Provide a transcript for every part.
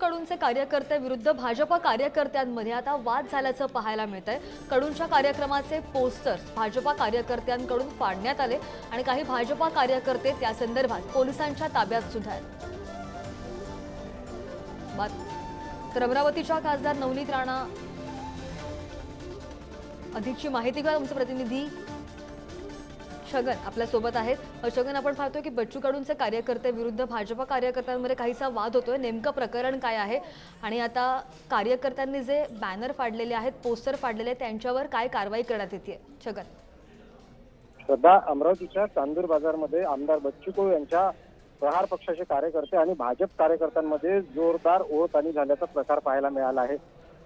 कडूंचे कार्यकर्ते विरुद्ध भाजप कार्यकर्त्यांमध्ये आता वाद झाल्याचं पाहायला मिळत आहे कडूंच्या कार्यक्रमाचे पोस्टर्स भाजपा कार्यकर्त्यांकडून फाडण्यात आले आणि काही भाजपा कार्यकर्ते त्या संदर्भात पोलिसांच्या ताब्यात सुद्धा आहेत. बात- तर अमरावतीच्या खासदार नवनीत राणा. अधिकची माहिती घ्या तुमचे प्रतिनिधी छगन आपल्यासोबत आहेत. छगन आपण पाहतोय की बच्चू कडूंचे कार्यकर्ते विरुद्ध भाजपा कार्यकर्त्यांमध्ये काहीसा वाद होतोय. नेमकं प्रकरण काय आहे? आणि आता कार्यकर्त्यांनी जे बॅनर फाडलेले आहेत पोस्टर फाडलेले आहेत त्यांच्यावर काय कारवाई करण्यात येते छगन सध्या अमरावतीच्या चांदूर बाजारमध्ये आमदार बच्चू कडू यांच्या प्रहार पक्षाचे कार्यकर्ते आणि भाजप कार्यकर्त्यांमध्ये जोरदार ओळतानी झाल्याचा प्रकार पाहायला मिळाला आहे.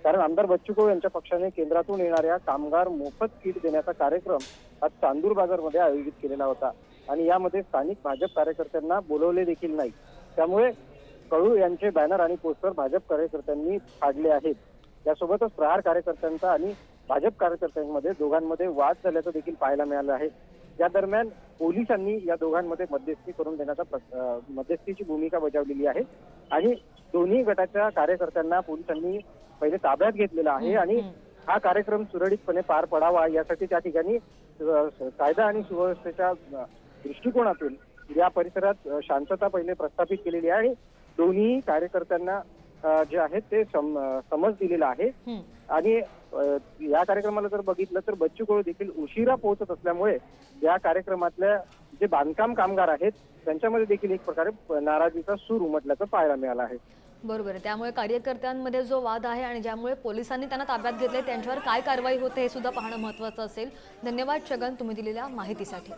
कारण आमदार बच्चू कडू यांच्या पक्षाने केंद्रातून येणाऱ्या कामगार मोफत किट देण्याचा कार्यक्रम आज चांदूर बाजारमध्ये आयोजित केलेला होता. आणि यामध्ये स्थानिक भाजप कार्यकर्त्यांना बोलवले देखील नाही. त्यामुळे कळू यांचे बॅनर आणि पोस्टर भाजप कार्यकर्त्यांनी फाडले आहेत. यासोबतच प्रहार कार्यकर्त्यांचा आणि भाजप कार्यकर्त्यांमध्ये दोघांमध्ये वाद झाल्याचं देखील पाहायला मिळालं आहे. या दरम्यान पोलिसांनी या दोघांमध्ये मध्यस्थी करून देण्याचा मध्यस्थीची भूमिका बजावलेली आहे आणि दोन्ही गटाच्या कार्यकर्त्यांना पोलिसांनी पहिले ताब्यात घेतलेलं आहे आणि. हा कार्यक्रम सुरळीतपणे पार पडावा यासाठी त्या ठिकाणी कायदा आणि सुव्यवस्थेच्या दृष्टिकोनातून या परिसरात शांतता पहिले प्रस्थापित केलेली आहे दोन्ही कार्यकर्त्यांना जे आहे ते सम- समज दिलेला आहे. आणि या कार्यक्रमाला जर बघितलं तर बच्चू कडू देखील उशिरा पोहोचत असल्यामुळे या कार्यक्रमातल्या जे बांधकाम कामगार आहेत त्यांच्यामध्ये देखील एक प्रकारे नाराजीचा सूर उमटल्याचं पाहायला मिळालं आहे. बरोबर. आहे त्यामुळे कार्यकर्त्यांमध्ये जो वाद आहे आणि ज्यामुळे पोलिसांनी त्यांना ताब्यात घेतले त्यांच्यावर काय कारवाई होते हे सुद्धा पाहणं महत्त्वाचं असेल. धन्यवाद छगन तुम्ही दिलेल्या माहितीसाठी.